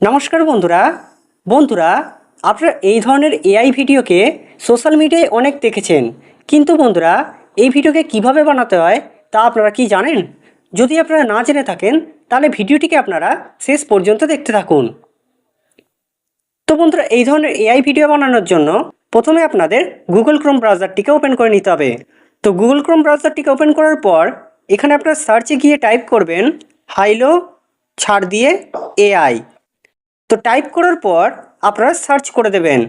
নমস্কার বন্ধুরা। বন্ধুরা, আপনারা এই ধরনের এআই ভিডিওকে সোশ্যাল মিডিয়ায় অনেক দেখেছেন। কিন্তু বন্ধুরা, এই ভিডিওকে কীভাবে বানাতে হয় তা আপনারা কি জানেন? যদি আপনারা না জেনে থাকেন, তাহলে ভিডিওটিকে আপনারা শেষ পর্যন্ত দেখতে থাকুন। তো বন্ধুরা, এই ধরনের এআই ভিডিও বানানোর জন্য প্রথমে আপনাদের গুগল ক্রোম ব্রাউজারটিকে ওপেন করে নিতে হবে। তো গুগল ক্রোম ব্রাউজারটিকে ওপেন করার পর, এখানে আপনারা সার্চে গিয়ে টাইপ করবেন হাইলো ছাড় দিয়ে এআই তো টাইপ করার পর আপনারা সার্চ করে দেবেন।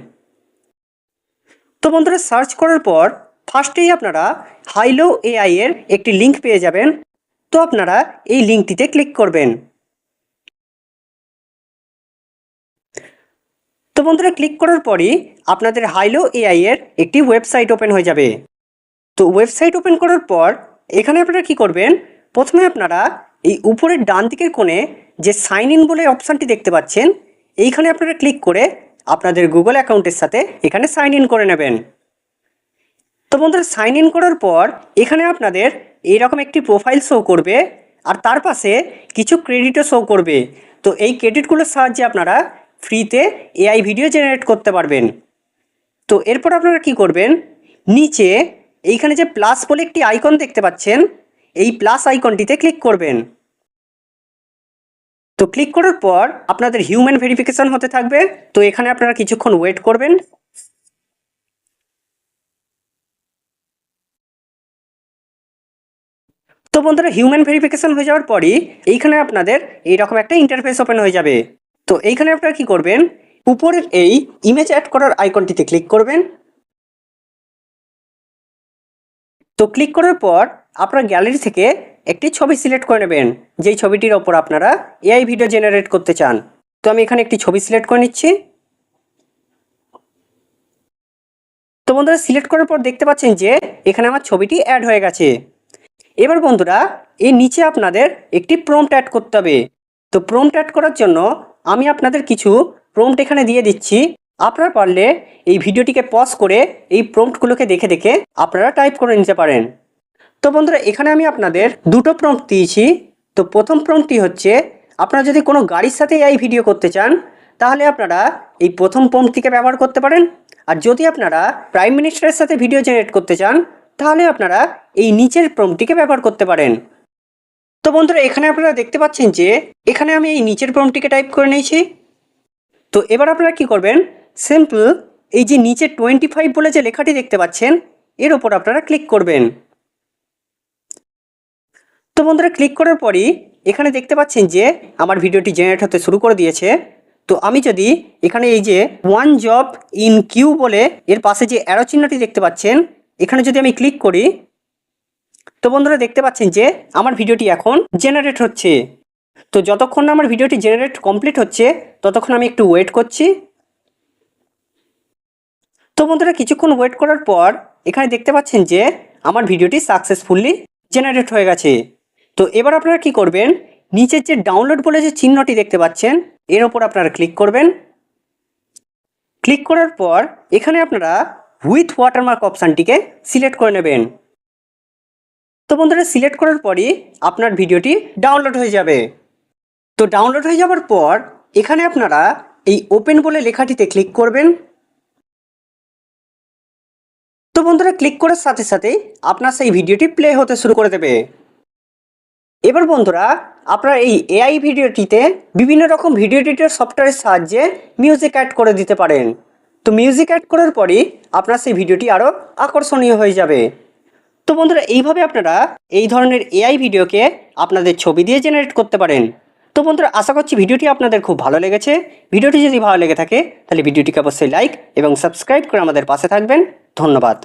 তো বন্ধুরা সার্চ করার পর ফার্স্টেই আপনারা হাইলো এআই এর একটি লিঙ্ক পেয়ে যাবেন। তো আপনারা এই লিঙ্কটিতে ক্লিক করবেন। তো বন্ধুরা ক্লিক করার পরই আপনাদের হাইলো এআই এর একটি ওয়েবসাইট ওপেন হয়ে যাবে। তো ওয়েবসাইট ওপেন করার পর এখানে আপনারা কি করবেন? প্রথমে আপনারা এই উপরের ডান দিকের কোণে যে সাইন ইন বলে অপশানটি দেখতে পাচ্ছেন এইখানে আপনারা ক্লিক করে আপনাদের গুগল অ্যাকাউন্টের সাথে এখানে সাইন ইন করে নেবেন। তো বন্ধুরা সাইন ইন করার পর এখানে আপনাদের এইরকম একটি প্রোফাইল শো করবে আর তার পাশে কিছু ক্রেডিটও শো করবে। তো এই ক্রেডিটগুলোর সাহায্যে আপনারা ফ্রিতে এআই ভিডিও জেনারেট করতে পারবেন। তো এরপর আপনারা কি করবেন? নিচে এইখানে যে প্লাস বলে একটি আইকন দেখতে পাচ্ছেন, এই প্লাস আইকনটিতে ক্লিক করবেন। তো ক্লিক করার পর আপনাদের হিউম্যান ভেরিফিকেশন হতে থাকবে। তো এখানে আপনারা কিছুক্ষণ ওয়েট করবেন। তো বন্ধুরা হিউম্যান ভেরিফিকেশন হয়ে যাওয়ার পরই এইখানে আপনাদের এইরকম একটা ইন্টারফেস ওপেন হয়ে যাবে। তো এইখানে আপনারা কি করবেন? উপরের এই ইমেজ অ্যাড করার আইকনটিতে ক্লিক করবেন। তো ক্লিক করার পর আপনার গ্যালারি থেকে একটি ছবি সিলেক্ট করে নেবেন। যেই ছবিটির ওপর আপনারা এআই ভিডিও জেনারেট করতে চান। তো আমি এখানে একটি ছবি সিলেক্ট করে নিচ্ছি। তো বন্ধুরা, সিলেক্ট করার পর দেখতে পাচ্ছেন যে এখানে আমার ছবিটি অ্যাড হয়ে গেছে। এবার বন্ধুরা, এর নিচে আপনাদের একটি প্রম্পট অ্যাড করতে হবে। তো প্রম্পট অ্যাড করার জন্য আমি আপনাদের কিছু প্রম্পট এখানে দিয়ে দিচ্ছি। আপনারা পারলে এই ভিডিওটিকে পজ করে এই প্রম্পটগুলোকে দেখে দেখে আপনারা টাইপ করে নিতে পারেন। তো বন্ধুরা, এখানে আমি আপনাদের দুটো প্রম্পট দিয়েছি। তো প্রথম প্রম্পটটি হচ্ছে, আপনারা যদি কোনো গাড়ির সাথে এই ভিডিও করতে চান, তাহলে আপনারা এই প্রথম প্রম্পটটিকে ব্যবহার করতে পারেন। আর যদি আপনারা প্রাইম মিনিস্টারের সাথে ভিডিও জেনারেট করতে চান, তাহলে আপনারা এই নিচের প্রম্পটটিকে ব্যবহার করতে পারেন। তো বন্ধুরা, এখানে আপনারা দেখতে পাচ্ছেন যে, এখানে আমি এই নিচের প্রম্পটটিকে টাইপ করে নিয়েছি। তো এবার আপনারা কি করবেন? সিম্পল এই যে নিচে টোয়েন্টি ফাইভ বলে যে লেখাটি দেখতে পাচ্ছেন, এর ওপর আপনারা ক্লিক করবেন। তো বন্ধুরা ক্লিক করার পরই এখানে দেখতে পাচ্ছেন যে আমার ভিডিওটি জেনারেট হতে শুরু করে দিয়েছে। তো আমি যদি এখানে এই যে ওয়ান জব ইন কিউ বলে এর পাশে যে অ্যারো চিহ্নটি দেখতে পাচ্ছেন, এখানে যদি আমি ক্লিক করি, তো বন্ধুরা দেখতে পাচ্ছেন যে আমার ভিডিওটি এখন জেনারেট হচ্ছে। তো যতক্ষণ না আমার ভিডিওটি জেনারেট কমপ্লিট হচ্ছে, ততক্ষণ আমি একটু ওয়েট করছি। তো বন্ধুরা কিছুক্ষণ ওয়েট করার পর এখানে দেখতে পাচ্ছেন যে আমার ভিডিওটি সাকসেসফুলি জেনারেট হয়ে গেছে। তো এবার আপনারা কি করবেন? নিচের যে ডাউনলোড বলে যে চিহ্নটি দেখতে পাচ্ছেন, এর ওপর আপনারা ক্লিক করবেন। ক্লিক করার পর এখানে আপনারা উইথ ওয়াটারমার্ক অপশানটিকে সিলেক্ট করে নেবেন। তো বন্ধুরা সিলেক্ট করার পরই আপনার ভিডিওটি ডাউনলোড হয়ে যাবে। তো ডাউনলোড হয়ে যাওয়ার পর এখানে আপনারা এই ওপেন বলে লেখাটিতে ক্লিক করবেন। তো বন্ধুরা ক্লিক করার সাথে সাথেই আপনার সেই ভিডিওটি প্লে হতে শুরু করে দেবে। এবার বন্ধুরা, আপনারা এই এআই ভিডিওটিতে বিভিন্ন রকম ভিডিও এডিটর সফটওয়্যারের সাহায্যে মিউজিক অ্যাড করে দিতে পারেন। তো মিউজিক অ্যাড করার পরই আপনার সেই ভিডিওটি আরও আকর্ষণীয় হয়ে যাবে। তো বন্ধুরা, এইভাবে আপনারা এই ধরনের এআই ভিডিওকে আপনাদের ছবি দিয়ে জেনারেট করতে পারেন। তো বন্ধুরা, আশা করছি ভিডিওটি আপনাদের খুব ভালো লেগেছে। ভিডিওটি যদি ভালো লেগে থাকে, তাহলে ভিডিওটিকে অবশ্যই লাইক এবং সাবস্ক্রাইব করে আমাদের পাশে থাকবেন। ধন্যবাদ।